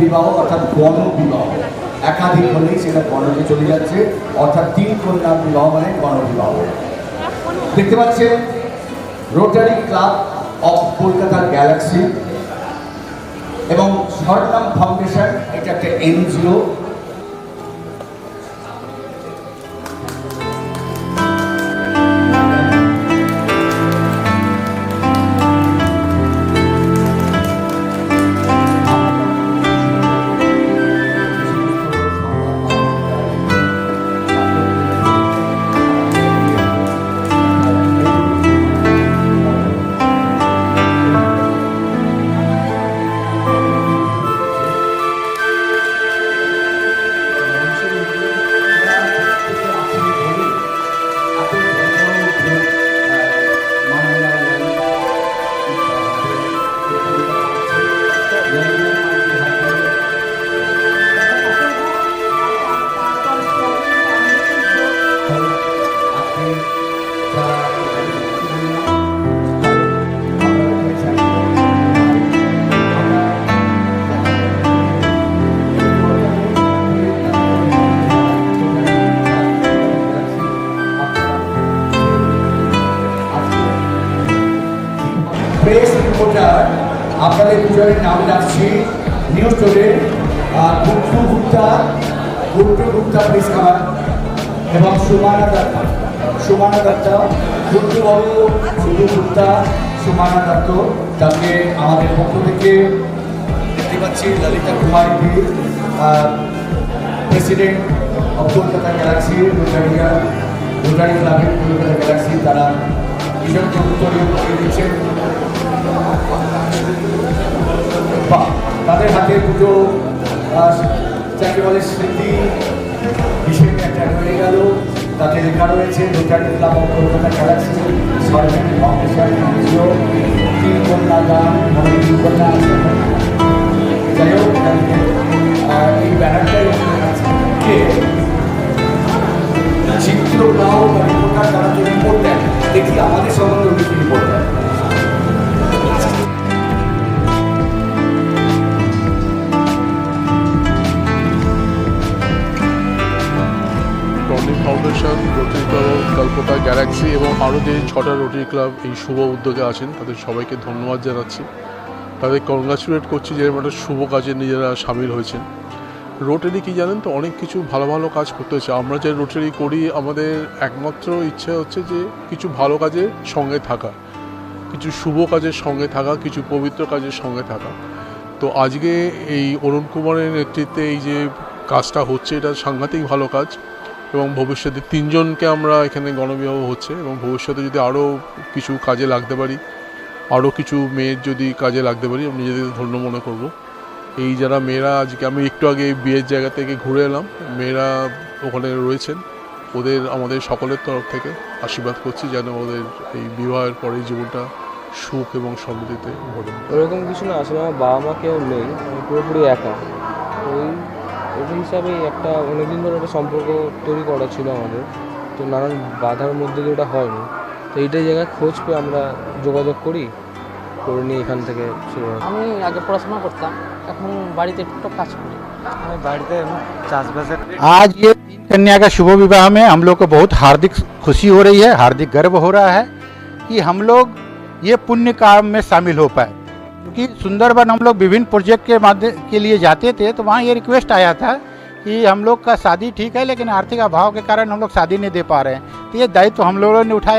বিবাহ অর্থাৎ গণবিবাহ একাধিক হলেই সেটা গণকে চলে যাচ্ছে, অর্থাৎ তিন কন্যা বিবাহ মানে গণবিবাহ দেখতে পাচ্ছেন রোটারি ক্লাব অফ কলকাতার গ্যালাক্সি এবং স্বর্ণাম ফাউন্ডেশন এটা একটা এনজিও প্রেস রিপোর্টার আপনাদের দুজনের নাম রাখছি। নিউজ স্টোরে গুপ্তু গুপ্তা গুপ্তু গুপ্তা প্রেস খাবার এবং সুমানা দত্ত। সুমানা দত্ত গুপ্তু বাবু শুধু গুপ্তা, সুমানা দত্ত, তাকে আমাদের পক্ষ থেকে দেখতে পাচ্ছি, Lalita Kumari president of Kolkata Galaxy রোটারিয়া Rotary ক্লাবের কলকাতা গ্যালাক্সি তারা কৃষককে উত্তরীয় করে দিচ্ছেন। তাদের হাতে দুটো চাকরি বলে স্মৃতি হিসেবে একটা রয়ে গেল। তাতে লেখা রয়েছে রোটারি ক্লাব কলকাতা গ্যালাক্সি সরকারি ফাউন্ডেশন এনজিও তিন কন্যা গান গ্যালাক্সি এবং আরও যে ছটা রোটারি ক্লাব এই শুভ উদ্যোগে আছেন, তাদের সবাইকে ধন্যবাদ জানাচ্ছি। তাদের কংগ্রাচুলেট করছি যে একটা শুভ কাজে নিজেরা সামিল হয়েছেন। রোটারি কি জানেন তো, অনেক কিছু ভালো ভালো কাজ করতে হচ্ছে। আমরা যে রোটারি করি, আমাদের একমাত্র ইচ্ছে হচ্ছে যে কিছু ভালো কাজের সঙ্গে থাকা। কিছু শুভ কাজের সঙ্গে থাকা, কিছু পবিত্র কাজের সঙ্গে থাকা। তো আজকে এই অরুণ কুমারের নেতৃত্বে এই যে কাজটা হচ্ছে, এটা সাংঘাতিক ভালো কাজ। এবং ভবিষ্যতে তিনজনকে আমরা এখানে গণবিবাহ হচ্ছে এবং ভবিষ্যতে যদি আরও কিছু কাজে লাগতে পারি আরও কিছু মেয়ের যদি কাজে লাগতে পারি আমি নিজেদের ধন্য মনে করব। এই যারা মেয়েরা, আজকে আমি একটু আগে বিয়ের জায়গা থেকে ঘুরে এলাম, মেয়েরা ওখানে রয়েছেন। ওদের, আমাদের সকলের তরফ থেকে আশীর্বাদ করছি যেন ওদের এই বিবাহের পরে জীবনটা সুখ এবং সমৃদ্ধিতে ভরে ওরকম কিছু না, আসলে আমার বাবা মা কেউ নেই পুরোপুরি একা। ওই ওই হিসাবেই একটা অনেকদিন ধরে একটা সম্পর্ক তৈরি করা ছিল আমাদের তো নানান বাধার মধ্যে দিয়ে ওটা হয়নি তো এইটাই জায়গায় খোঁজ পেয়ে আমরা যোগাযোগ করি করে নিয়ে এখান থেকে শুরু হয় আমি আগে পড়াশোনা করতাম এখন বাড়িতে একটু কাজ করি আমি বাড়িতে চাষবাসের आज ये तीन कन्या का शुभ विवाह में हम लोग को बहुत हार्दिक खुशी हो रही है हार्दिक गर्व हो रहा है कि हम लोग ये पुण्य काम में शामिल हो पाए क्योंकि सुंदरबन हम लोग विभिन्न प्रोजेक्ट के माध्यम के लिए जाते थे तो वहाँ ये रिक्वेस्ट आया था कि हम लोग का शादी ठीक है, लेकिन आर्थिक अभाव के कारण हम लोग शादी नहीं दे पा रहे हैं। तो ये दायित्व तो हम लोगों ने उठाया